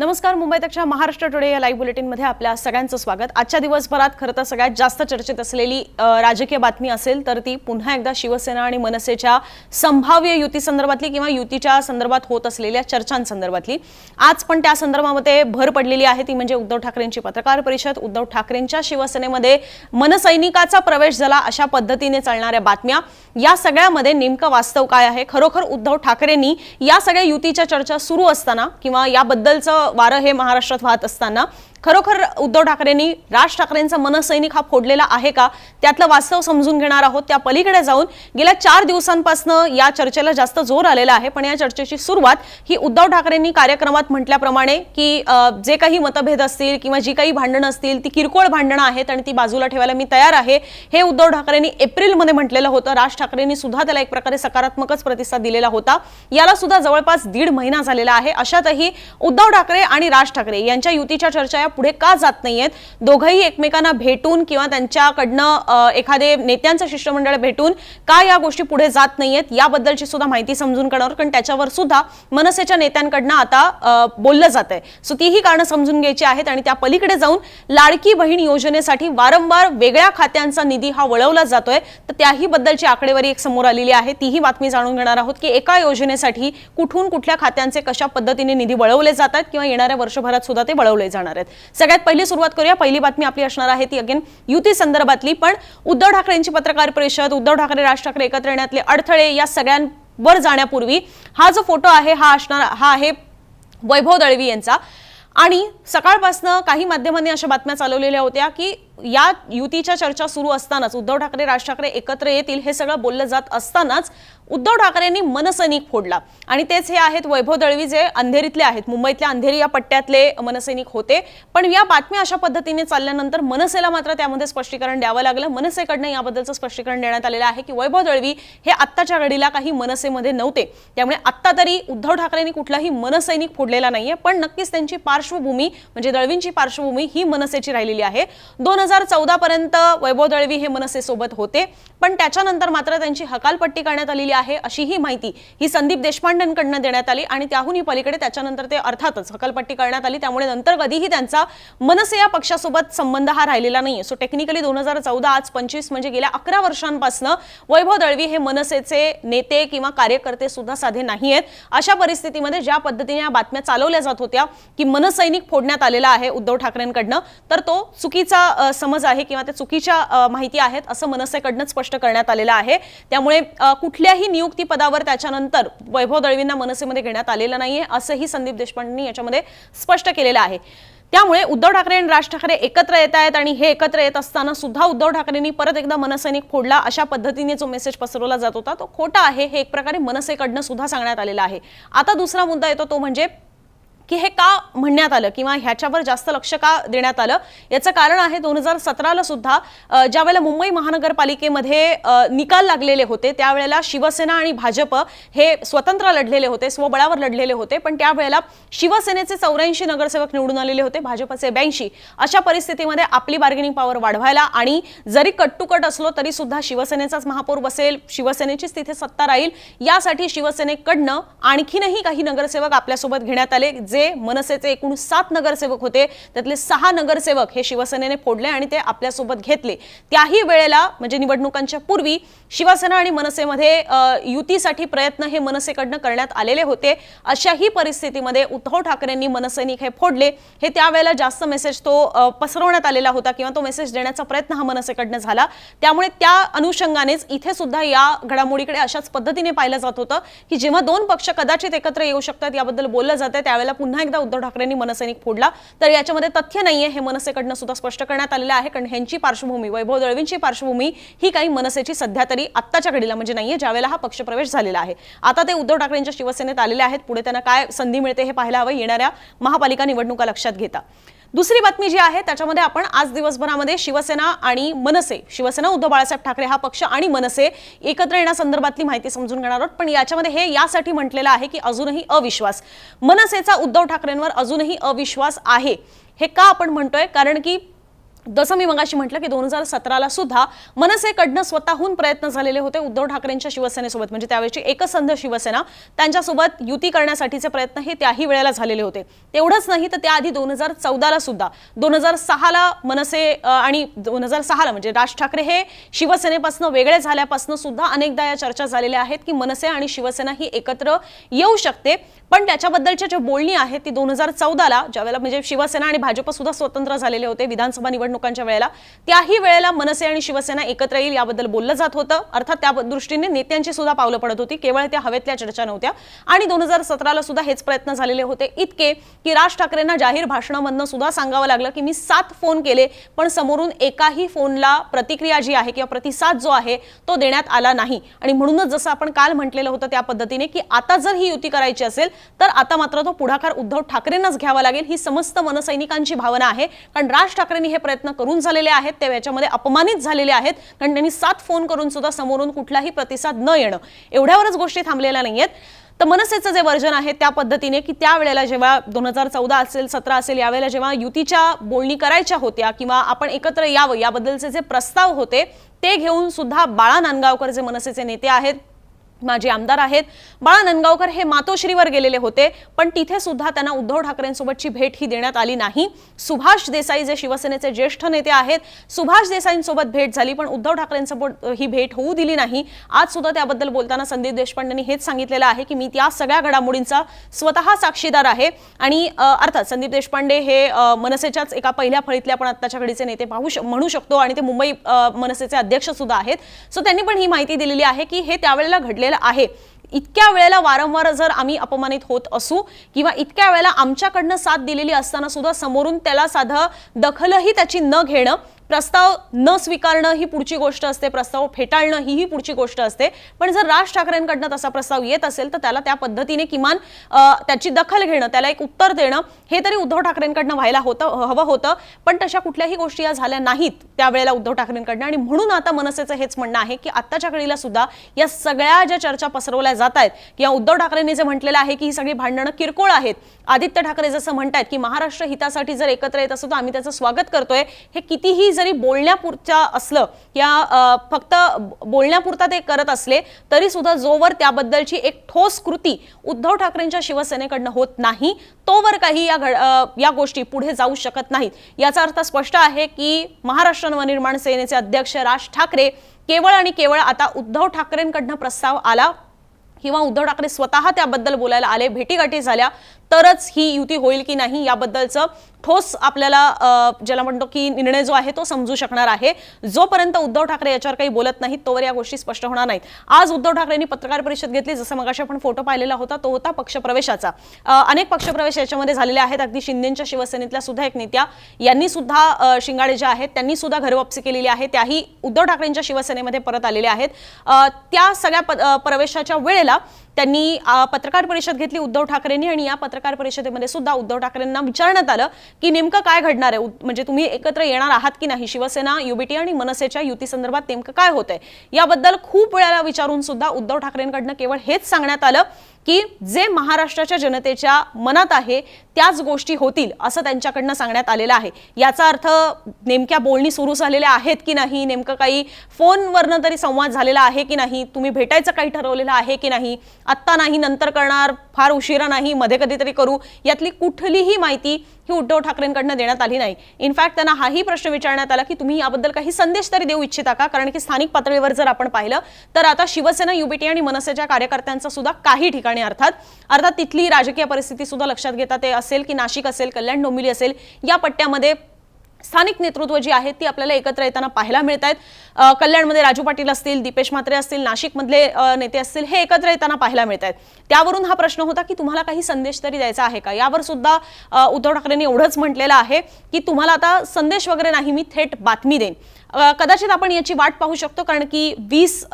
नमस्कार मुंबई महाराष्ट्र टुडे या लाईव्ह बुलेटिनमध्ये आपल्या सगळ्यांचं स्वागत. आजच्या दिवसभरात खरं तर सगळ्यात जास्त चर्चेत असलेली राजकीय बातमी असेल तर ती पुन्हा एकदा शिवसेना आणि मनसेच्या संभाव्य युती संदर्भातली किंवा युतीच्या संदर्भात होत असलेल्या चर्चांसंदर्भातली. आज पण त्या संदर्भामध्ये भर पडलेली आहे. ती म्हणजे उद्धव ठाकरेंची पत्रकार परिषद. उद्धव ठाकरेंच्या शिवसेनेमध्ये मनसैनिकाचा प्रवेश झाला अशा पद्धतीने चालणाऱ्या बातम्या. या सगळ्यामध्ये नेमकं वास्तव काय आहे? खरोखर उद्धव ठाकरेंनी या सगळ्या युतीच्या चर्चा सुरू असताना किंवा याबद्दलचं वारं हे महाराष्ट्रात वाहत असताना खरोखर उद्धव ठाकरेंनी राज ठाकरेंचा मनसैनिक हा फोडलेला आहे का? त्यातलं वास्तव समजून घेणार आहोत. त्या पलीकडे जाऊन गेल्या चार दिवसांपासून या चर्चेला जास्त जोर आलेला आहे. पण या चर्चेची सुरुवात ही उद्धव ठाकरेंनी कार्यक्रमात म्हटल्याप्रमाणे की जे काही मतभेद असतील किंवा जी काही भांडणं असतील ती किरकोळ भांडणं आहेत आणि ती बाजूला ठेवायला मी तयार आहे. हे उद्धव ठाकरेंनी एप्रिलमध्ये म्हटलेलं होतं. राज ठाकरेंनी सुद्धा त्याला एक प्रकारे सकारात्मकच प्रतिसाद दिलेला होता. याला सुद्धा जवळपास दीड महिना झालेला आहे. अशातही उद्धव ठाकरे आणि राज ठाकरे यांच्या युतीच्या चर्चा या पुढे का जात नाहीयेत? दोघंही एकमेकांना भेटून किंवा त्यांच्याकडनं एखादे नेत्यांचं शिष्टमंडळ भेटून का या गोष्टी पुढे जात नाहीयेत? याबद्दलची सुद्धा माहिती समजून काढणार कारण त्याच्यावर सुद्धा मनसेच्या नेत्यांकडनं आता बोललं जात आहे सो तीही कारणं समजून घ्यायची आहेत आणि त्या पलीकडे जाऊन लाडकी बहीण योजनेसाठी वारंवार वेगळ्या खात्यांचा निधी हा वळवला जातोय. तर त्याही बद्दलची आकडेवारी एक समोर आलेली आहे. तीही बातमी जाणून घेणार आहोत की एका योजनेसाठी कुठून कुठल्या खात्यांचे कशा पद्धतीने निधी वळवले जातात किंवा येणाऱ्या वर्षभरात सुद्धा ते वळवले जाणार आहेत. सगळ्यात पहिली सुरुवात करूया. पहिली बातमी आपली असणार आहे ती अगेन युती संदर्भातली. पण उद्धव ठाकरेंची पत्रकार परिषद उद्धव ठाकरे राज ठाकरे एकत्र येण्यातले अडथळे या सगळ्यांवर जाण्यापूर्वी हा जो फोटो आहे हा असणार हा आहे वैभव दळवी यांचा. आणि सकाळपासनं काही माध्यमांनी अशा बातम्या चालवलेल्या होत्या की या युतीच्या चर्चा सुरू असतानाच उद्धव ठाकरे राज ठाकरे एकत्र येतील हे सगळं बोललं जात असतानाच उद्धव ठाकरेंनी मनसैनिक फोडला. आणि तेच हे आहेत वैभव दळवी जे अंधेरीतले आहेत. मुंबईतल्या अंधेरी या पट्ट्यातले मनसैनिक होते. पण या बातम्या अशा पद्धतीने चालल्यानंतर मनसेला मात्र त्यामध्ये स्पष्टीकरण द्यावं लागलं. मनसेकडनं याबद्दलचं स्पष्टीकरण देण्यात आलेलं आहे की वैभव दळवी हे आत्ताच्या घडीला काही मनसेमध्ये नव्हते. त्यामुळे आत्ता तरी उद्धव ठाकरेंनी कुठलाही मनसैनिक फोडलेला नाहीये. पण नक्कीच त्यांची पार्श्वभूमी म्हणजे दळवींची पार्श्वभूमी ही मनसेची राहिलेली आहे. दोन हजार चौदा पर्यंत वैभव दळवी हे मनसेसोबत होते. पण त्याच्यानंतर मात्र त्यांची हकालपट्टी करण्यात आलेली आहे अशी ही माहिती ही संदीप देशपांडेंकडनं देण्यात आली आणि त्याहूनही पलीकडे त्याच्यानंतर ते अर्थातच हकलपट्टी करण्यात आली. त्यामुळे नंतर कधीही त्यांचा मनसे या पक्षासोबत संबंध हा राहिलेला नाहीये. सो टेक्निकली दोन हजार चौदा आज पंचवीस म्हणजे गेल्या अकरा वर्षांपासून वैभव दळवी हे मनसेचे नेते किंवा कार्यकर्ते सुद्धा साधे नाही आहेत अशा परिस्थितीमध्ये ज्या पद्धतीने या बातम्या चालवल्या जात होत्या की मनसैनिक फोडण्यात आलेला आहे उद्धव ठाकरेंकडनं तर तो चुकीचा समज आहे किंवा त्या चुकीच्या माहिती आहेत असं मनसेकडनं स्पष्ट करण्यात आलेलं आहे. त्यामुळे कुठल्याही नियुक्ती पदावर त्याच्यानंतर वैभव दळवींना मनसेमध्ये घेण्यात आलेलं नाहीये असंही संदीप देशपांडेंनी याच्यामध्ये स्पष्ट केलेलं आहे. त्यामुळे उद्धव ठाकरे आणि राज ठाकरे एकत्र येत आहेत आणि हे एकत्र येत असताना सुद्धा उद्धव ठाकरेंनी परत एकदा मनसैनिक फोडला अशा पद्धतीने जो मेसेज पसरवला जात होता तो खोटा आहे हे एक प्रकारे मनसेकडनं सुद्धा सांगण्यात आलेला आहे. आता दुसरा मुद्दा येतो तो म्हणजे की हे का म्हणण्यात आलं किंवा ह्याच्यावर जास्त लक्ष का देण्यात आलं? याचं कारण आहे दोन हजार सतराला सुद्धा ज्यावेळेला मुंबई महानगरपालिकेमध्ये निकाल लागलेले होते त्यावेळेला शिवसेना आणि भाजप हे स्वतंत्र लढलेले होते स्वबळावर लढलेले होते पण त्यावेळेला शिवसेनेचे चौऱ्याऐंशी नगरसेवक निवडून आलेले होते भाजपचे ब्याऐंशी. अशा परिस्थितीमध्ये आपली बार्गेनिंग पॉवर वाढवायला आणि जरी कट टू कट असलो तरी सुद्धा शिवसेनेचाच महापौर बसेल शिवसेनेचीच तिथे सत्ता राहील यासाठी शिवसेनेकडनं आणखीनही काही नगरसेवक आपल्यासोबत घेण्यात आले जे मनसेचे एकूण सात नगरसेवक होते. त्यातले सहा नगरसेवक हे शिवसेनेने फोडले आणि ते आपल्यासोबत घेतले. त्याही वेळेला म्हणजे निवडणुकांच्या पूर्वी शिवसेना आणि मनसेमध्ये युतीसाठी प्रयत्न हे मनसेकडनं करण्यात आलेले होते. अशाही परिस्थितीमध्ये उद्धव ठाकरेंनी मनसैनिक हे फोडले. हे त्यावेळेला जास्त मेसेज तो पसरवण्यात आलेला होता किंवा तो मेसेज देण्याचा प्रयत्न हा मनसेकडनं झाला. त्यामुळे त्या अनुषंगानेच इथे सुद्धा या घडामोडीकडे अशाच पद्धतीने पाहिलं जात होतं की जेव्हा दोन पक्ष कदाचित एकत्र येऊ शकतात याबद्दल बोललं जातं त्यावेळेला पुन्हा पुन्हा एकदा उद्धव ठाकरेंनी मनसैनिक फोडला. तर याच्यामध्ये तथ्य नाहीये हे मनसेकडनं सुद्धा स्पष्ट करण्यात आलेलं आहे कारण ह्यांची पार्श्वभूमी वैभव दळवींची पार्श्वभूमी ही काही मनसेची सध्या तरी आत्ताच्या घडीला म्हणजे नाहीये ज्यावेळेला हा पक्षप्रवेश झालेला आहे. आता ते उद्धव ठाकरेंच्या शिवसेनेत आलेले आहेत पुढे त्यांना काय संधी मिळते हे पाहायला हवं येणाऱ्या महापालिका निवडणुका लक्षात घेता. दुसरी बातमी जी आहे त्याच्यामध्ये आपण आज दिवसभरामध्ये शिवसेना आणि मनसे शिवसेना उद्धव बाळासाहेब ठाकरे हा पक्ष आणि मनसे एकत्र येण्यासंदर्भातली माहिती समजून घेणार आहोत. पण याच्यामध्ये हे यासाठी म्हटलेलं आहे की अजूनही अविश्वास. मनसेचा उद्धव ठाकरेंवर अजूनही अविश्वास आहे. हे का आपण म्हणतोय? कारण की जसं मी मगाशी म्हटलं की दोन हजार सतराला सुद्धा मनसेकडनं स्वतःहून प्रयत्न झालेले होते उद्धव ठाकरेंच्या शिवसेनेसोबत. म्हणजे त्यावेळेची एकसंध शिवसेना त्यांच्यासोबत युती करण्यासाठीचे प्रयत्न हे त्याही वेळेला झालेले होते. तेवढंच नाही तर त्याआधी दोन हजार चौदाला सुद्धा दोन हजार सहाला मनसे आणि दोन हजार सहाला म्हणजे राज ठाकरे हे शिवसेनेपासून वेगळे झाल्यापासून सुद्धा अनेकदा या चर्चा झालेल्या आहेत की मनसे आणि शिवसेना ही एकत्र येऊ शकते. पण त्याच्याबद्दलच्या ज्या बोलणी आहेत ती दोन हजार चौदाला ज्यावेळेला म्हणजे शिवसेना आणि भाजप सुद्धा स्वतंत्र झालेले होते विधानसभा निवडणुकांच्या वेळेला. त्याही वेळेला मनसे आणि शिवसेना एकत्र येईल याबद्दल बोललं जात होतं. अर्थात त्या दृष्टीने नेत्यांची सुद्धा पावलं पडत होती. केवळ त्या हवेतल्या चर्चा नव्हत्या. आणि दोन हजार सतराला सुद्धा हेच प्रयत्न झालेले होते. इतके की राज ठाकरेंना जाहीर भाषणामधनं सुद्धा सांगावं लागलं की मी सात फोन केले पण समोरून एकाही फोनला प्रतिक्रिया जी आहे किंवा प्रतिसाद जो आहे तो देण्यात आला नाही. आणि म्हणूनच जसं आपण काल म्हटलेलं होतं त्या पद्धतीने की आता जर ही युती करायची असेल तर आता मात्र तो पुढाकार उद्धव ठाकरेंनाच घ्यावा लागेल. ही समस्त मनसैनिकांची भावना आहे. कारण राज ठाकरेंनी हे प्रयत्न प्रयत्न करून झालेले आहेत ते याच्यामध्ये अपमानित झालेले आहेत. कारण त्यांनी सात फोन करून सुद्धा समोरून कुठलाही प्रतिसाद न येणं एवढ्यावरच गोष्टी थांबलेल्या नाहीयेत. तर मनसेचं जे वर्जन आहे त्या पद्धतीने की त्यावेळेला जेव्हा दोन हजार चौदा असेल सतरा असेल यावेळेला जेव्हा युतीच्या बोलणी करायच्या होत्या किंवा आपण एकत्र यावं याबद्दलचे जे प्रस्ताव होते ते घेऊन सुद्धा बाळा नांदगावकर जे मनसेचे नेते आहेत माजी आमदार आहेत. बाळा नंदगावकर हे मातोश्रीवर गेलेले होते पण तिथे सुद्धा त्यांना उद्धव ठाकरेंसोबतची भेट ही देण्यात आली नाही. सुभाष देसाई जे शिवसेनेचे ज्येष्ठ नेते आहेत सुभाष देसाईंसोबत भेट झाली पण उद्धव ठाकरेंसोबत ही भेट होऊ दिली नाही. आज सुद्धा त्याबद्दल बोलताना संदीप देशपांडेंनी हेच सांगितलेलं आहे की मी त्या सगळ्या घडामोडींचा स्वतः साक्षीदार आहे. आणि अर्थात संदीप देशपांडे हे मनसेच्याच एका पहिल्या फळीतल्या आपण आत्ताच्या घडीचे नेते पाहू श- म्हणू शकतो. आणि ते मुंबई मनसेचे अध्यक्ष सुद्धा आहेत. सो त्यांनी पण ही माहिती दिलेली आहे की हे त्यावेळेला घडले घडलेलं आहे. इतक्या वेळेला वारंवार जर आम्ही अपमानित होत असू किंवा इतक्या वेळेला आमच्याकडनं साथ दिलेली असताना सुद्धा समोरून त्याला साधं दखलही त्याची न घेणं प्रस्ताव न स्वीकारणं ही पुढची गोष्ट असते प्रस्ताव फेटाळणं ही ही पुढची गोष्ट असते. पण जर राज ठाकरेंकडनं तसा प्रस्ताव येत असेल तर त्याला त्या पद्धतीने किमान त्याची दखल घेणं त्याला एक उत्तर देणं हे तरी उद्धव ठाकरेंकडनं व्हायला होतं हवं होतं. पण तशा कुठल्याही गोष्टी या झाल्या नाहीत त्यावेळेला उद्धव ठाकरेंकडनं. आणि म्हणून आता मनसेचं हेच म्हणणं आहे की आत्ताच्या घडीला सुद्धा या सगळ्या ज्या चर्चा पसरवल्या जात आहेत किंवा उद्धव ठाकरेंनी जे म्हटलेलं आहे की ही सगळी भांडणं किरकोळ आहेत. आदित्य ठाकरे जसं म्हणतात की महाराष्ट्र हितासाठी जर एकत्र येत असतो तर आम्ही त्याचं स्वागत करतोय. हे कितीही जरी बोलण्यापुरच्या असलं या फक्त बोलण्यापुरता ते करत असले तरी सुद्धा जोवर त्याबद्दलची एक ठोस कृती उद्धव ठाकरेंच्या शिवसेनेकडनं होत नाही तोवर काही या घड- या गोष्टी पुढे जाऊ शकत नाहीत. याचा अर्थ स्पष्ट आहे की महाराष्ट्र नवनिर्माण सेनेचे अध्यक्ष राज ठाकरे केवळ आणि केवळ आता उद्धव ठाकरेंकडनं प्रस्ताव आला किंवा उद्धव ठाकरे स्वतः त्याबद्दल बोलायला आले भेटीगाठी झाल्या तरच ही युती होईल की नाही याबद्दलचं ठोस आपल्याला ज्याला म्हणतो की निर्णय जो आहे तो समजू शकणार आहे. जोपर्यंत उद्धव ठाकरे याच्यावर काही बोलत नाहीत तोवर या गोष्टी स्पष्ट होणार नाहीत. आज उद्धव ठाकरेंनी पत्रकार परिषद घेतली. जसं मगाशी आपण फोटो पाहिलेला होता तो होता पक्षप्रवेशाचा. अनेक पक्षप्रवेश याच्यामध्ये झालेले आहेत. अगदी शिंदेच्या शिवसेनेतल्या सुद्धा एक नेत्या. यांनी सुद्धा शिंगाडे ज्या आहेत त्यांनी सुद्धा घरवापसी केलेली आहे. त्याही उद्धव ठाकरेंच्या शिवसेनेमध्ये परत आलेले आहेत. त्या सगळ्या प्रवेशाच्या वेळेला त्यांनी पत्रकार परिषद घेतली उद्धव ठाकरेंनी आणि या पत्रकार परिषदेमध्ये सुद्धा उद्धव ठाकरेंना विचारण्यात आलं की नेमकं काय घडणार आहे? म्हणजे तुम्ही एकत्र येणार आहात की नाही? शिवसेना युबीटी आणि मनसेच्या युती संदर्भात नेमकं काय होतंय? याबद्दल खूप वेळाला विचारून सुद्धा उद्धव ठाकरेंकडनं केवळ हेच सांगण्यात आलं. की जे महाराष्ट्राच्या जनतेच्या मनात आहे त्याच गोष्टी होतील असं त्यांच्याकडनं सांगण्यात आलेलं आहे. याचा अर्थ नेमक्या बोलणी सुरू झालेल्या आहेत की नाही नेमकं काही फोनवरनं तरी संवाद झालेला आहे की नाही तुम्ही भेटायचं काही ठरवलेलं आहे की नाही आत्ता नाही नंतर करणार फार उशिरा नाही मध्ये कधीतरी करू यातली कुठलीही माहिती ही उद्धव ठाकरेंकडनं देण्यात आली नाही. इनफॅक्ट त्यांना हाही प्रश्न विचारण्यात आला की तुम्ही याबद्दल काही संदेश तरी देऊ इच्छिता का? कारण की स्थानिक पातळीवर जर आपण पाहिलं तर आता शिवसेना युबीटी आणि मनसेच्या कार्यकर्त्यांचा सुद्धा काही ठिकाणी अर्थात अर्थात तिथली राजकीय परिस्थिती सुद्धा लक्षात घेता ते असेल की नाशिक असेल कल्याण डोंबिवली असेल या पट्ट्यामध्ये स्थानिक नेतृत्व जी आहेत ती आपल्याला एकत्र येताना पाहायला मिळत आहेत कल्याणमध्ये राजू पाटील असतील दीपेश म्हात्रे असतील नाशिकमधले नेते असतील हे एकत्र येताना पाहायला मिळत आहेत त्यावरून हा प्रश्न होता की तुम्हाला काही संदेश तरी द्यायचा आहे का? यावर सुद्धा उद्धव ठाकरेंनी एवढंच म्हटलेलं आहे की तुम्हाला आता संदेश वगैरे नाही मी थेट बातमी देईन. कदाचित आपण याची वाट पाहू शकतो कारण की वीस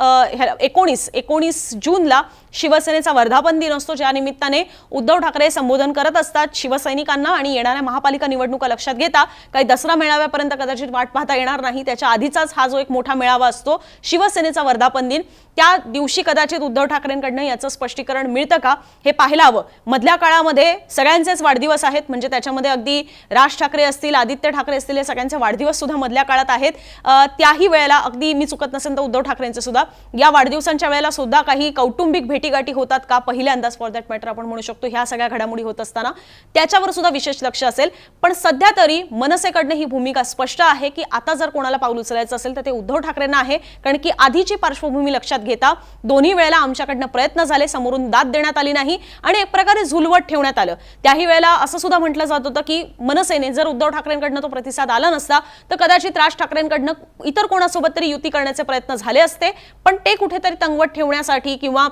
एकोणीस एकोणीस जूनला शिवसेनेचा वर्धापन दिन असतो. ज्या निमित्ताने उद्धव ठाकरे संबोधन करत असतात शिवसैनिकांना आणि येणाऱ्या महापालिका निवडणुका लक्षात घेता काही दसरा मेळाव्यापर्यंत कदाचित वाट पाहता येणार नाही. त्याच्या आधीचाच हा जो एक मोठा मेळावा असतो शिवसेनेचा वर्धापन दिन. त्या दिवशी कदाचित उद्धव ठाकरेंकडनं याचं स्पष्टीकरण मिळतं का हे पाहायला हवं मधल्या काळामध्ये सगळ्यांचेच वाढदिवस आहेत म्हणजे त्याच्यामध्ये अगदी राज ठाकरे असतील आदित्य ठाकरे असतील हे सगळ्यांचे वाढदिवस सुद्धा मधल्या काळात आहेत. त्याही वेळेला अगदी मी चुकत नसेल तर उद्धव ठाकरेंचे सुद्धा. या वाढदिवसांच्या वेळेला सुद्धा काही कौटुंबिक भेटीगाठी होतात का? पहिल्यांदाच फॉर दॅट मॅटर आपण म्हणू शकतो ह्या सगळ्या घडामोडी होत असताना. त्याच्यावर सुद्धा विशेष लक्ष असेल. पण सध्या तरी मनसेकडनं ही भूमिका स्पष्ट आहे की आता जर कोणाला पाऊल उचलायचं असेल तर ते उद्धव ठाकरेंना आहे. कारण की आधीची पार्श्वभूमी लक्षात घेता दोन्ही वेळेला आमच्याकडनं प्रयत्न झाले समोरून दाद देण्यात आली नाही आणि एक प्रकारे झुलवट ठेवण्यात आलं. त्याही वेळेला असं सुद्धा म्हटलं जात होतं की मनसेने जर उद्धव ठाकरेंकडनं तो प्रतिसाद आला नसता तर कदाचित राज ठाकरेंकडनं इतर कोणासोबत तरी युती करण्याचे प्रयत्न झाले असते पण ते कुठेतरी तंगवत ठेवण्यासाठी किंवा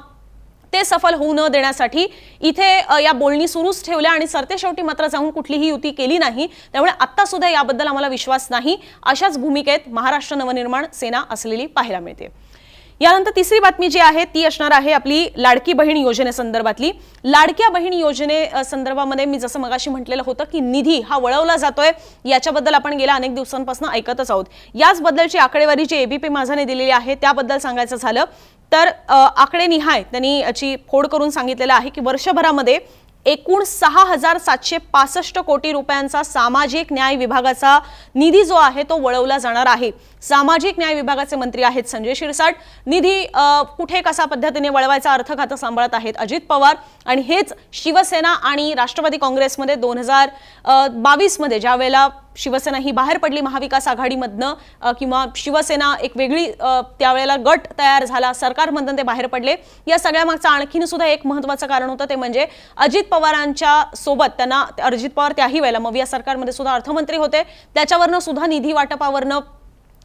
ते सफल होऊ न देण्यासाठी इथे या बोलणी सुरूच ठेवल्या आणि सरते शेवटी मात्र जाऊन कुठलीही युती केली नाही. त्यामुळे आत्ता सुद्धा याबद्दल आम्हाला विश्वास नाही. अशाच भूमिकेत महाराष्ट्र नवनिर्माण सेना असलेली पाहायला मिळते. यानंतर तिसरी बातमी जी आहे ती असणार आहे आपली लाडकी बहीण योजनेसंदर्भातली. लाडक्या बहीण योजने संदर्भामध्ये मी जसं मगाशी म्हटलेलं होतं की निधी हा वळवला जातोय. याच्याबद्दल आपण गेल्या अनेक दिवसांपासून ऐकतच आहोत. याचबद्दलची आकडेवारी जी एबीपी माझाने दिलेली आहे त्याबद्दल सांगायचं झालं तर आकडे निहाय त्यांनी याची फोड करून सांगितलेलं आहे की वर्षभरामध्ये एकूण सहा हजार सातशे पासष्ट कोटी रुपयांचा सामाजिक न्याय विभागाचा निधी जो आहे तो वळवला जाणार आहे. सामाजिक न्याय विभागाचे मंत्री आहेत संजय शिरसाट. निधी कुठे कसा पद्धतीने वळवायचा अर्थ खातं सांभाळत आहेत अजित पवार. आणि हेच शिवसेना आणि राष्ट्रवादी काँग्रेसमध्ये दोन हजार बावीसमध्ये ज्या वेळेला शिवसेना ही बाहेर पडली महाविकास आघाडीमधनं किंवा शिवसेना एक वेगळी त्यावेळेला गट तयार झाला सरकारमधनं ते बाहेर पडले. या सगळ्या मागचं आणखीन सुद्धा एक महत्वाचं कारण होतं ते म्हणजे अजित पवारांच्या सोबत त्यांना अजित पवार त्याही वेळेला मग या सरकारमध्ये सुद्धा अर्थमंत्री होते. त्याच्यावरनं सुद्धा निधी वाटपावरनं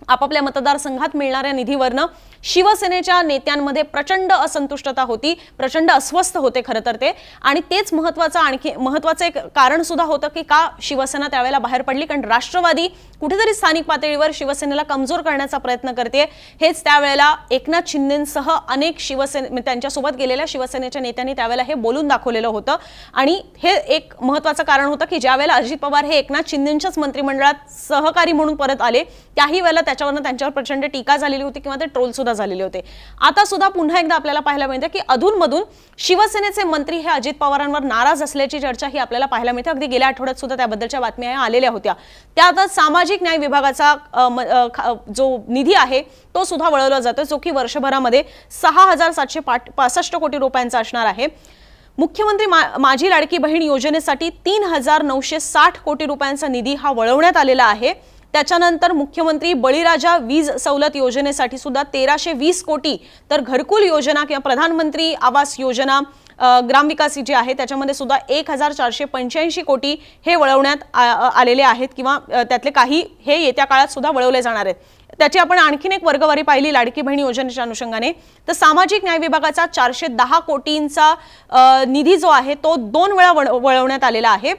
आपापल्या मतदारसंघात मिळणाऱ्या निधीवरनं शिवसेनेच्या नेत्यांमध्ये प्रचंड असंतुष्टता होती प्रचंड अस्वस्थ होते खरं तर ते. आणि तेच महत्वाचं आणखी महत्वाचं एक कारण सुद्धा होतं की का शिवसेना त्यावेळेला बाहेर पडली कारण राष्ट्रवादी कुठेतरी स्थानिक पातळीवर शिवसेनेला कमजोर करण्याचा प्रयत्न करते हेच त्यावेळेला एकनाथ शिंदेसह अनेक शिवसेने म्हणजे त्यांच्यासोबत गेलेल्या शिवसेनेच्या नेत्यांनी त्यावेळेला हे बोलून दाखवलेलं होतं. आणि हे एक महत्वाचं कारण होतं की ज्यावेळेला अजित पवार हे एकनाथ शिंदेच्याच मंत्रिमंडळात सहकारी म्हणून परत आले त्याही वेळेला त्याच्यावरनं त्यांच्यावर प्रचंड टीका झालेली होती किंवा ते ट्रोल सुद्धा झालेले होते. आता सुद्धा पुन्हा एकदा आपल्याला पाहायला मिळतं की अधूनमधून शिवसेनेचे मंत्री हे अजित पवारांवर नाराज असल्याची चर्चा ही आपल्याला पाहायला मिळते. अगदी गेल्या आठवड्यात सुद्धा त्याबद्दलच्या बातम्या आलेल्या होत्या. त्यात सामाजिक न्याय विभागाचा म- जो निधी आहे तो सुद्धा वळवला जातो जो की वर्षभरामध्ये सहा हजार सातशे पाट- पासष्ट कोटी रुपयांचा असणार आहे. मुख्यमंत्री मा- माझी लाडकी बहीण योजनेसाठी तीन हजार नऊशे साठ कोटी रुपयांचा निधी हा वळवण्यात आलेला आहे. त्याच्यानंतर मुख्यमंत्री बळीराजा वीज सवलत योजनेसाठी सुद्धा तेराशे वीस कोटी तर घरकुल योजना किंवा प्रधानमंत्री आवास योजना ग्रामविकास जी आहे त्याच्यामध्ये सुद्धा एक हजार चारशे पंच्याऐंशी कोटी हे वळवण्यात आ- आलेले आहेत किंवा त्यातले काही हे येत्या काळात सुद्धा वळवले जाणार आहेत. त्याची आपण आणखीन एक वर्गवारी पाहिली लाडकी बहीण योजनेच्या अनुषंगाने. तर सामाजिक न्याय विभागाचा चारशे दहा कोटींचा निधी जो आहे तो दोन वेळा वळ- वळवण्यात आलेला आहे.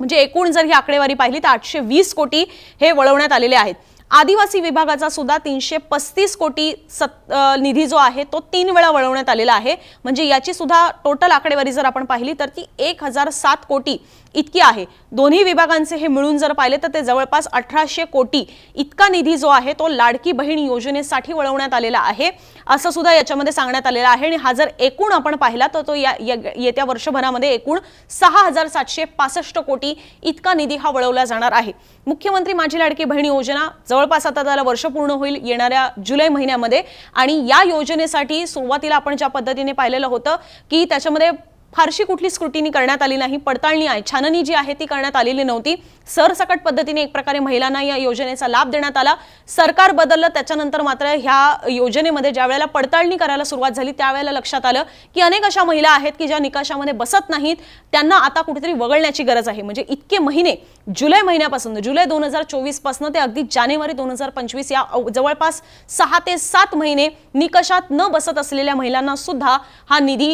म्हणजे एकूण जर ही आकडेवारी पाहिली तर आठशे वीस कोटी हे वळवण्यात आलेले आहेत. आदिवासी विभागाचा सुद्धा तीनशे पस्तीस कोटी सत निधी जो आहे तो तीन वेळा वळवण्यात आलेला आहे. म्हणजे याची सुद्धा टोटल आकडेवारी जर आपण पाहिली तर ती एक हजार सात कोटी इतकी आहे. दोन्ही विभागांचे हे मिळून जर पाहिले तर ते जवळपास अठराशे कोटी इतका निधी जो आहे तो लाडकी बहीण योजनेसाठी वळवण्यात आलेला आहे. असं सुद्धा याच्यामध्ये सांगण्यात आलेलं आहे आणि हा जर एकूण आपण पाहिला तर तो या येत्या वर्षभरामध्ये एकूण सहा हजार सातशे पासष्ट कोटी इतका निधी हा वळवला जाणार आहे. मुख्यमंत्री माझी लाडकी बहीण योजना जवळपास आता त्याला वर्ष पूर्ण होईल येणाऱ्या जुलै महिन्यामध्ये आणि या योजनेसाठी सुरुवातीला आपण ज्या पद्धतीने पाहिलेलं होतं की त्याच्यामध्ये फारशी कुठली स्क्रुटिनी करण्यात आली नाही पडताळणी आहे. छाननी जी आहे ती करण्यात आलेली नव्हती. सरसकट पद्धतीने एक प्रकारे महिलांना या योजनेचा लाभ देण्यात आला. सरकार बदललं त्याच्यानंतर मात्र ह्या योजनेमध्ये ज्या वेळेला पडताळणी करायला सुरुवात झाली त्यावेळेला लक्षात आलं की अनेक अशा महिला आहेत की ज्या निकषामध्ये बसत नाहीत. त्यांना आता कुठेतरी वगळण्याची गरज आहे. म्हणजे इतके महिने जुलै महिन्यापासून जुलै दोन हजार चोवीसपासून ते अगदी जानेवारी दोन हजार पंचवीस या जवळपास सहा ते सात महिने निकषात न बसत असलेल्या महिलांना सुद्धा हा निधी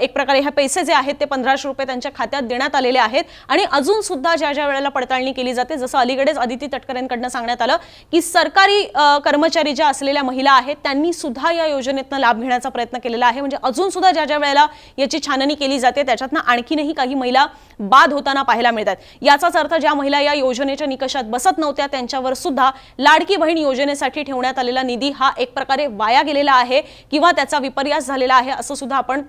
एक प्रकारे हे पैसे जे आहेत ते पंधराशे रुपये त्यांच्या खात्यात देण्यात आलेले आहेत. आणि अजून सुद्धा ज्या ज्या वेळेला पडताळणी केली जाते जसं अलीकडेच अदिती तटकरेंकडनं सांगण्यात आलं की सरकारी कर्मचारी ज्या असलेल्या महिला आहेत त्यांनी सुद्धा या योजनेतनं लाभ घेण्याचा प्रयत्न केलेला आहे. म्हणजे अजून सुद्धा ज्या ज्या वेळेला याची छाननी केली जाते त्याच्यातनं आणखीनही काही महिला बाद होताना पाहायला मिळतात. याचाच अर्थ ज्या महिला या योजनेच्या निकषात बसत नव्हत्या त्यांच्यावर सुद्धा लाडकी बहीण योजनेसाठी ठेवण्यात आलेला निधी हा एक प्रकारे वाया गेलेला आहे किंवा त्याचा विपर्यास झालेला आहे असं सुद्धा आपण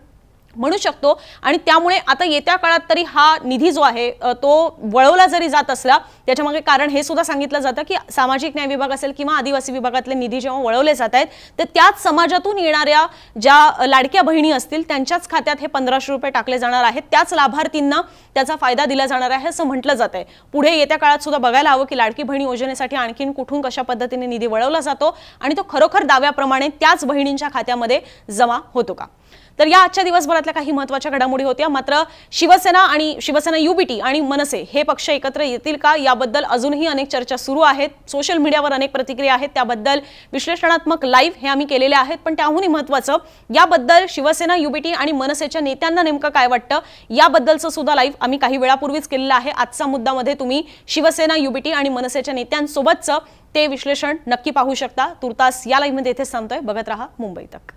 म्हणू शकतो. आणि त्यामुळे आता येत्या काळात तरी हा निधी जो आहे तो वळवला जरी जात असला त्याच्यामागे कारण हे सुद्धा सांगितलं जातं की सामाजिक न्याय विभाग असेल किंवा आदिवासी विभागातले निधी जेव्हा वळवले जात आहेत तर त्याच समाजातून येणाऱ्या ज्या लाडक्या बहिणी असतील त्यांच्याच खात्यात हे पंधराशे रुपये टाकले जाणार आहेत. त्याच लाभार्थींना त्याचा फायदा दिला जाणार आहे असं म्हटलं जात आहे. पुढे येत्या काळात सुद्धा बघायला हवं की लाडकी बहिणी योजनेसाठी आणखीन कुठून कशा पद्धतीने निधी वळवला जातो आणि तो खरोखर दाव्याप्रमाणे त्याच बहिणींच्या खात्यामध्ये जमा होतो का? तर या आजच्या दिवसभरातल्या काही महत्त्वाच्या घडामोडी होत्या. मात्र शिवसेना आणि शिवसेना युबीटी आणि मनसे हे पक्ष एकत्र येतील का? याबद्दल अजूनही अनेक चर्चा सुरू आहेत. सोशल मीडियावर अनेक प्रतिक्रिया आहेत. त्याबद्दल विश्लेषणात्मक लाईव्ह हे आम्ही केलेले आहेत. पण त्याहूनही महत्वाचं याबद्दल शिवसेना युबीटी आणि मनसेच्या नेत्यांना नेमकं काय वाटतं? याबद्दलचं सुद्धा लाईव्ह आम्ही काही वेळापूर्वीच केलेलं आहे. आजचा मुद्दामध्ये तुम्ही शिवसेना युबीटी आणि मनसेच्या नेत्यांसोबतचं ते विश्लेषण नक्की पाहू शकता. तुर्तास या लाईव्हमध्ये इथेच थांबतोय. बघत राहा मुंबई तक.